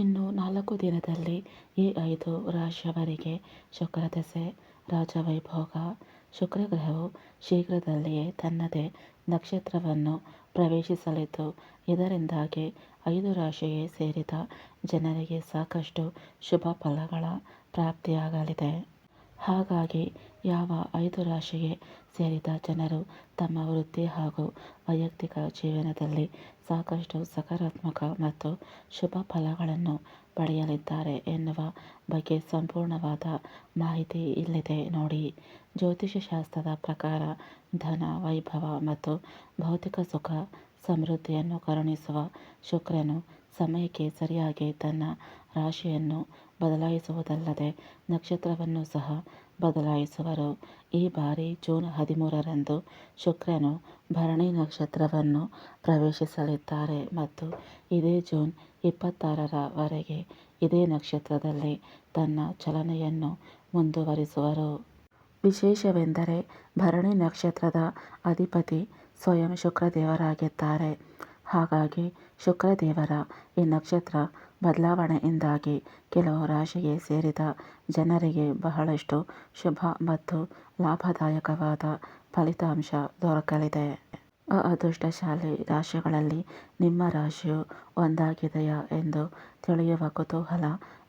ಇನ್ನು ನಾಲ್ಕು ದಿನದಲ್ಲಿ ಈ ಐದು ರಾಶಿಯವರಿಗೆ ಶುಕ್ರದಶೆ ರಾಜವೈಭೋಗ. ಶುಕ್ರಗ್ರಹವು ಶೀಘ್ರದಲ್ಲಿಯೇ ತನ್ನದೇ ನಕ್ಷತ್ರವನ್ನು ಪ್ರವೇಶಿಸಲಿದ್ದು, ಇದರಿಂದಾಗಿ ಐದು ರಾಶಿಗೆ ಸೇರಿದ ಜನರಿಗೆ ಸಾಕಷ್ಟು ಶುಭ ಫಲಗಳ ಪ್ರಾಪ್ತಿಯಾಗಲಿದೆ. ಹಾಗಾಗಿ ಯಾವ ಐದು ರಾಶಿಗೆ ಸೇರಿದ ಜನರು ತಮ್ಮ ವೃತ್ತಿ ಹಾಗೂ ವೈಯಕ್ತಿಕ ಜೀವನದಲ್ಲಿ ಸಾಕಷ್ಟು ಸಕಾರಾತ್ಮಕ ಮತ್ತು ಶುಭ ಫಲಗಳನ್ನು ಪಡೆಯಲಿದ್ದಾರೆ ಎನ್ನುವ ಬಗ್ಗೆ ಸಂಪೂರ್ಣವಾದ ಮಾಹಿತಿ ಇಲ್ಲಿದೆ ನೋಡಿ. ಜ್ಯೋತಿಷ್ಯ ಶಾಸ್ತ್ರದ ಪ್ರಕಾರ ಧನ, ವೈಭವ ಮತ್ತು ಭೌತಿಕ ಸುಖ ಸಮೃದ್ಧಿಯನ್ನು ಕರುಣಿಸುವ ಶುಕ್ರನು ಸಮಯಕ್ಕೆ ಸರಿಯಾಗಿ ತನ್ನ ರಾಶಿಯನ್ನು ಬದಲಾಯಿಸುವುದಲ್ಲದೆ ನಕ್ಷತ್ರವನ್ನು ಸಹ ಬದಲಾಯಿಸುವರು. ಈ ಬಾರಿ ಜೂನ್ ಹದಿಮೂರರಂದು ಶುಕ್ರನು ಭರಣಿ ನಕ್ಷತ್ರವನ್ನು ಪ್ರವೇಶಿಸಲಿದ್ದಾರೆ ಮತ್ತು ಇದೇ ಜೂನ್ ಇಪ್ಪತ್ತಾರರವರೆಗೆ ಇದೇ ನಕ್ಷತ್ರದಲ್ಲಿ ತನ್ನ ಚಲನೆಯನ್ನು ಮುಂದುವರಿಸುವರು. ವಿಶೇಷವೆಂದರೆ ಭರಣಿ ನಕ್ಷತ್ರದ ಅಧಿಪತಿ ಸ್ವಯಂ ಶುಕ್ರದೇವರಾಗಿದ್ದಾರೆ. ಹಾಗಾಗಿ ಶುಕ್ರದೇವರ ಈ ನಕ್ಷತ್ರ ಬದಲಾವಣೆಯಿಂದಾಗಿ ಕೆಲವು ರಾಶಿಗೆ ಸೇರಿದ ಜನರಿಗೆ ಬಹಳಷ್ಟು ಶುಭ ಮತ್ತು ಲಾಭದಾಯಕವಾದ ಫಲಿತಾಂಶ ದೊರಕಲಿದೆ. ಅದೃಷ್ಟಶಾಲಿ ರಾಶಿಗಳಲ್ಲಿ ನಿಮ್ಮ ರಾಶಿಯು ಒಂದಾಗಿದೆಯಾ ಎಂದು ತಿಳಿಯುವ ಕುತೂಹಲ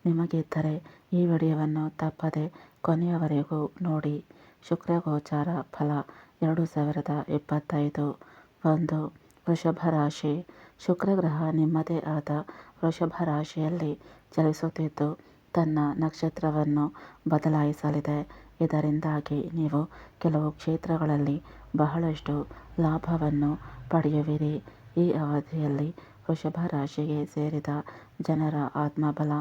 ನಿಮಗಿದ್ದರೆ ಈ ವಿಡಿಯೋವನ್ನು ತಪ್ಪದೆ ಕೊನೆಯವರೆಗೂ ನೋಡಿ. ಶುಕ್ರಗೋಚಾರ ಫಲ ಎರಡು ಸಾವಿರದ ಇಪ್ಪತ್ತೈದು. ಒಂದು, ವೃಷಭ ರಾಶಿ ಶುಕ್ರಗ್ರಹ ನಿಮ್ಮದೇ ಆದ ವೃಷಭ ರಾಶಿಯಲ್ಲಿ ಚಲಿಸುತ್ತಿದ್ದು, ತನ್ನ ನಕ್ಷತ್ರವನ್ನು ಬದಲಾಯಿಸಲಿದೆ. ಇದರಿಂದಾಗಿ ನೀವು ಕೆಲವು ಕ್ಷೇತ್ರಗಳಲ್ಲಿ ಬಹಳಷ್ಟು ಲಾಭವನ್ನು ಪಡೆಯುವಿರಿ. ಈ ಅವಧಿಯಲ್ಲಿ ವೃಷಭ ರಾಶಿಗೆ ಸೇರಿದ ಜನರ ಆತ್ಮಬಲ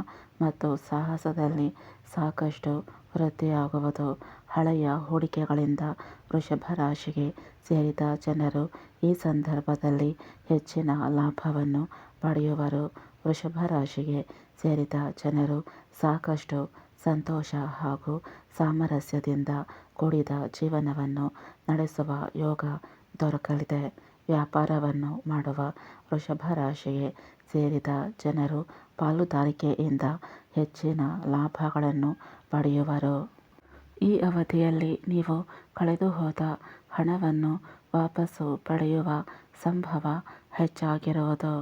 ಮತ್ತು ಸಾಹಸದಲ್ಲಿ ಸಾಕಷ್ಟು ವೃದ್ಧಿಯಾಗುವುದು. ಹಳೆಯ ಹೂಡಿಕೆಗಳಿಂದ ವೃಷಭ ರಾಶಿಗೆ ಸೇರಿದ ಜನರು ಈ ಸಂದರ್ಭದಲ್ಲಿ ಹೆಚ್ಚಿನ ಲಾಭವನ್ನು ಪಡೆಯುವರು. ವೃಷಭ ರಾಶಿಗೆ ಸೇರಿದ ಜನರು ಸಾಕಷ್ಟು ಸಂತೋಷ ಹಾಗೂ ಸಾಮರಸ್ಯದಿಂದ ಕೂಡಿದ ಜೀವನವನ್ನು ನಡೆಸುವ ಯೋಗ ದೊರಕಲಿದೆ. ವ್ಯಾಪಾರವನ್ನು ಮಾಡುವ ವೃಷಭ ರಾಶಿಗೆ ಸೇರಿದ ಜನರು ಪಾಲುದಾರಿಕೆಯಿಂದ ಹೆಚ್ಚಿನ ಲಾಭಗಳನ್ನು ಪಡೆಯುವರು. ಈ ಅವಧಿಯಲ್ಲಿ ನೀವು ಕಳೆದುಹೋದ ಹಣವನ್ನು ವಾಪಸ್ಸು ಪಡೆಯುವ ಸಂಭವ ಹೆಚ್ಚಾಗಿರುವುದು.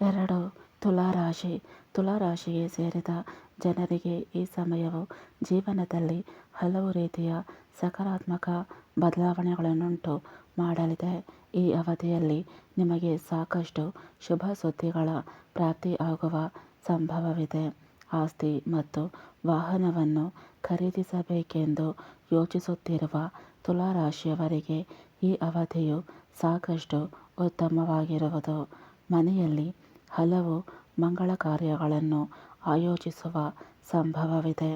ಎರಡು, ತುಲಾರಾಶಿ. ತುಲಾರಾಶಿಗೆ ಸೇರಿದ ಜನರಿಗೆ ಈ ಸಮಯವು ಜೀವನದಲ್ಲಿ ಹಲವು ರೀತಿಯ ಸಕಾರಾತ್ಮಕ ಬದಲಾವಣೆಗಳನ್ನುಂಟು ಮಾಡಲಿದೆ. ಈ ಅವಧಿಯಲ್ಲಿ ನಿಮಗೆ ಸಾಕಷ್ಟು ಶುಭ ಸುದ್ದಿಗಳ ಪ್ರಾಪ್ತಿ ಆಗುವ ಸಂಭವವಿದೆ. ಆಸ್ತಿ ಮತ್ತು ವಾಹನವನ್ನು ಖರೀದಿಸಬೇಕೆಂದು ಯೋಚಿಸುತ್ತಿರುವ ತುಲಾರಾಶಿಯವರಿಗೆ ಈ ಅವಧಿಯು ಸಾಕಷ್ಟು ಉತ್ತಮವಾಗಿರುವುದು. ಮನೆಯಲ್ಲಿ ಹಲವು ಮಂಗಳ ಕಾರ್ಯಗಳನ್ನು ಆಯೋಜಿಸುವ ಸಂಭವವಿದೆ.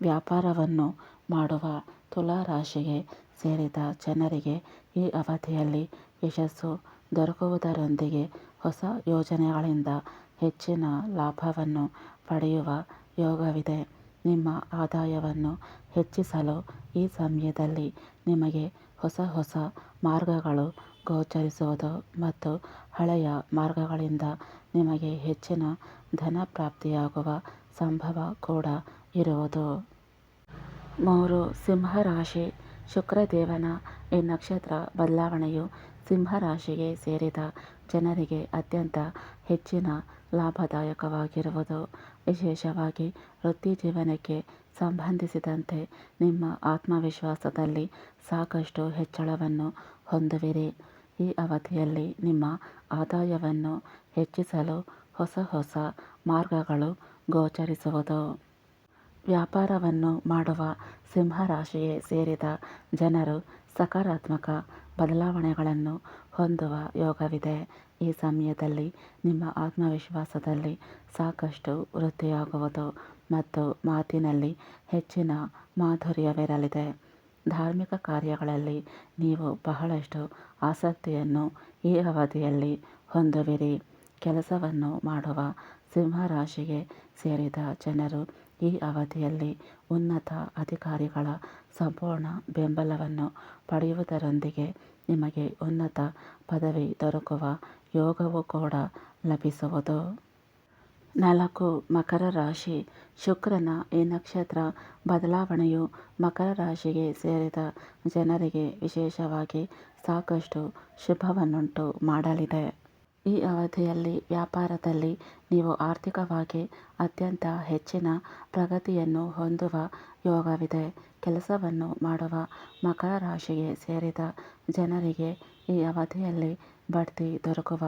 ವ್ಯಾಪಾರವನ್ನು ಮಾಡುವ ತುಲಾ ರಾಶಿಗೆ ಸೇರಿದ ಜನರಿಗೆ ಈ ಅವಧಿಯಲ್ಲಿ ಯಶಸ್ಸು ದೊರಕುವುದರೊಂದಿಗೆ ಹೊಸ ಯೋಜನೆಗಳಿಂದ ಹೆಚ್ಚಿನ ಲಾಭವನ್ನು ಪಡೆಯುವ ಯೋಗವಿದೆ. ನಿಮ್ಮ ಆದಾಯವನ್ನು ಹೆಚ್ಚಿಸಲು ಈ ಸಮಯದಲ್ಲಿ ನಿಮಗೆ ಹೊಸ ಹೊಸ ಮಾರ್ಗಗಳು ಗೋಚರಿಸುವುದು ಮತ್ತು ಹಳೆಯ ಮಾರ್ಗಗಳಿಂದ ನಿಮಗೆ ಹೆಚ್ಚಿನ ಧನ ಪ್ರಾಪ್ತಿಯಾಗುವ ಸಂಭವ ಕೂಡ ಇರುವುದು. ಮೂರು, ಸಿಂಹರಾಶಿ. ಶುಕ್ರದೇವನ ಈ ನಕ್ಷತ್ರ ಬದಲಾವಣೆಯು ಸಿಂಹರಾಶಿಗೆ ಸೇರಿದ ಜನರಿಗೆ ಅತ್ಯಂತ ಹೆಚ್ಚಿನ ಲಾಭದಾಯಕವಾಗಿರುವುದು. ವಿಶೇಷವಾಗಿ ವೃತ್ತಿ ಜೀವನಕ್ಕೆ ಸಂಬಂಧಿಸಿದಂತೆ ನಿಮ್ಮ ಆತ್ಮವಿಶ್ವಾಸದಲ್ಲಿ ಸಾಕಷ್ಟು ಹೆಚ್ಚಳವನ್ನು ಹೊಂದುವಿರಿ. ಈ ಅವಧಿಯಲ್ಲಿ ನಿಮ್ಮ ಆದಾಯವನ್ನು ಹೆಚ್ಚಿಸಲು ಹೊಸ ಹೊಸ ಮಾರ್ಗಗಳು ಗೋಚರಿಸುವುದು. ವ್ಯಾಪಾರವನ್ನು ಮಾಡುವ ಸಿಂಹರಾಶಿಯೇ ಸೇರಿದ ಜನರು ಸಕಾರಾತ್ಮಕ ಬದಲಾವಣೆಗಳನ್ನು ಹೊಂದುವ ಯೋಗವಿದೆ. ಈ ಸಮಯದಲ್ಲಿ ನಿಮ್ಮ ಆತ್ಮವಿಶ್ವಾಸದಲ್ಲಿ ಸಾಕಷ್ಟು ವೃದ್ಧಿಯಾಗುವುದು ಮತ್ತು ಮಾತಿನಲ್ಲಿ ಹೆಚ್ಚಿನ ಮಾಧುರ್ಯವಿರಲಿದೆ. ಧಾರ್ಮಿಕ ಕಾರ್ಯಗಳಲ್ಲಿ ನೀವು ಬಹಳಷ್ಟು ಆಸಕ್ತಿಯನ್ನು ಈ ಅವಧಿಯಲ್ಲಿ ಹೊಂದುವಿರಿ. ಕೆಲಸವನ್ನು ಮಾಡುವ ಸಿಂಹರಾಶಿಗೆ ಸೇರಿದ ಜನರು ಈ ಅವಧಿಯಲ್ಲಿ ಉನ್ನತ ಅಧಿಕಾರಿಗಳ ಸಂಪೂರ್ಣ ಬೆಂಬಲವನ್ನು ಪಡೆಯುವುದರೊಂದಿಗೆ ನಿಮಗೆ ಉನ್ನತ ಪದವಿ ದೊರಕುವ ಯೋಗವೂ ಕೂಡ ಲಭಿಸುವುದು. ನಾಲ್ಕು, ಮಕರ ರಾಶಿ. ಶುಕ್ರನ ಈ ನಕ್ಷತ್ರ ಬದಲಾವಣೆಯು ಮಕರ ರಾಶಿಗೆ ಸೇರಿದ ಜನರಿಗೆ ವಿಶೇಷವಾಗಿ ಸಾಕಷ್ಟು ಶುಭವನ್ನುಂಟು ಮಾಡಲಿದೆ. ಈ ಅವಧಿಯಲ್ಲಿ ವ್ಯಾಪಾರದಲ್ಲಿ ನೀವು ಆರ್ಥಿಕವಾಗಿ ಅತ್ಯಂತ ಹೆಚ್ಚಿನ ಪ್ರಗತಿಯನ್ನು ಹೊಂದುವ ಯೋಗವಿದೆ. ಕೆಲಸವನ್ನು ಮಾಡುವ ಮಕರ ರಾಶಿಗೆ ಸೇರಿದ ಜನರಿಗೆ ಈ ಅವಧಿಯಲ್ಲಿ ಬಡ್ತಿ ದೊರಕುವ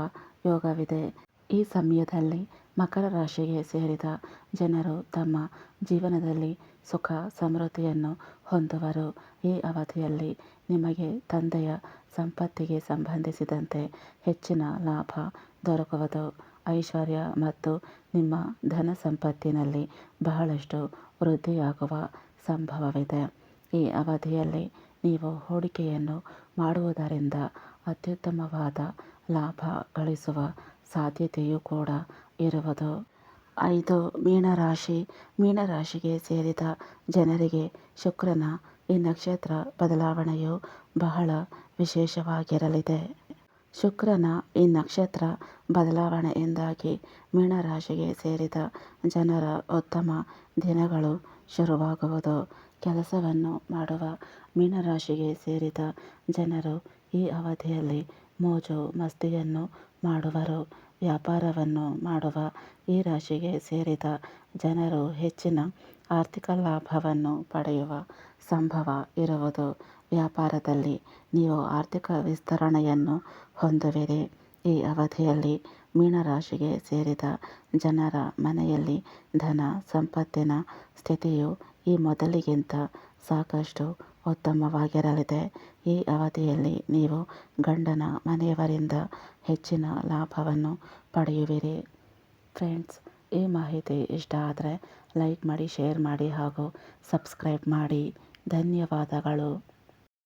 ಯೋಗವಿದೆ. ಈ ಸಮಯದಲ್ಲಿ ಮಕರ ರಾಶಿಗೆ ಸೇರಿದ ಜನರು ತಮ್ಮ ಜೀವನದಲ್ಲಿ ಸುಖ, ಸಮೃದ್ಧಿಯನ್ನು ಹೊಂದುವರು. ಈ ಅವಧಿಯಲ್ಲಿ ನಿಮಗೆ ತಂದೆಯ ಸಂಪತ್ತಿಗೆ ಸಂಬಂಧಿಸಿದಂತೆ ಹೆಚ್ಚಿನ ಲಾಭ ದೊರಕುವುದು. ಐಶ್ವರ್ಯ ಮತ್ತು ನಿಮ್ಮ ಧನ ಸಂಪತ್ತಿನಲ್ಲಿ ಬಹಳಷ್ಟು ವೃದ್ಧಿಯಾಗುವ ಸಂಭವವಿದೆ. ಈ ಅವಧಿಯಲ್ಲಿ ನೀವು ಹೂಡಿಕೆಯನ್ನು ಮಾಡುವುದರಿಂದ ಅತ್ಯುತ್ತಮವಾದ ಲಾಭ ಗಳಿಸುವ ಸಾಧ್ಯತೆಯೂ ಕೂಡ ಇರುವುದು. ಐದು ಮೀನರಾಶಿ, ಮೀನರಾಶಿಗೆ ಸೇರಿದ ಜನರಿಗೆ ಶುಕ್ರನ ಈ ನಕ್ಷತ್ರ ಬದಲಾವಣೆಯು ಬಹಳ ವಿಶೇಷವಾಗಿರಲಿದೆ. ಶುಕ್ರನ ಈ ನಕ್ಷತ್ರ ಬದಲಾವಣೆಯಿಂದಾಗಿ ಮೀನರಾಶಿಗೆ ಸೇರಿದ ಜನರ ಉತ್ತಮ ದಿನಗಳು ಶುರುವಾಗುವುದು. ಕೆಲಸವನ್ನು ಮಾಡುವ ಮೀನರಾಶಿಗೆ ಸೇರಿದ ಜನರು ಈ ಅವಧಿಯಲ್ಲಿ ಮೋಜು, ಮಸ್ತಿಯನ್ನು ಮಾಡುವರು, ವ್ಯಾಪಾರವನ್ನು ಮಾಡುವ ಈ ರಾಶಿಗೆ ಸೇರಿದ ಜನರು ಹೆಚ್ಚಿನ ಆರ್ಥಿಕ ಲಾಭವನ್ನು ಪಡೆಯುವ ಸಂಭವ ಇರುವುದು ವ್ಯಾಪಾರದಲ್ಲಿ. ನೀವು ಆರ್ಥಿಕ ವಿಸ್ತರಣೆಯನ್ನು ಹೊಂದುವಿರಿ. ಈ ಅವಧಿಯಲ್ಲಿ ಮೀನರಾಶಿಗೆ ಸೇರಿದ ಜನರ ಮನೆಯಲ್ಲಿ ಧನ, ಸಂಪತ್ತಿನ ಸ್ಥಿತಿಯು ಈ ಮೊದಲಿಗಿಂತ ಸಾಕಷ್ಟು ಉತ್ತಮವಾಗಿರಲಿದೆ ಈ ಅವಧಿಯಲ್ಲಿ ನೀವು ಗಂಡನ ಮನೆಯವರಿಂದ ಹೆಚ್ಚಿನ ಲಾಭವನ್ನು ಪಡೆಯುವಿರಿ. ಫ್ರೆಂಡ್ಸ್, ಈ ಮಾಹಿತಿ ಇಷ್ಟ ಆದರೆ ಲೈಕ್ ಮಾಡಿ, ಶೇರ್ ಮಾಡಿ ಹಾಗೂ ಸಬ್ಸ್ಕ್ರೈಬ್ ಮಾಡಿ. ಧನ್ಯವಾದಗಳು.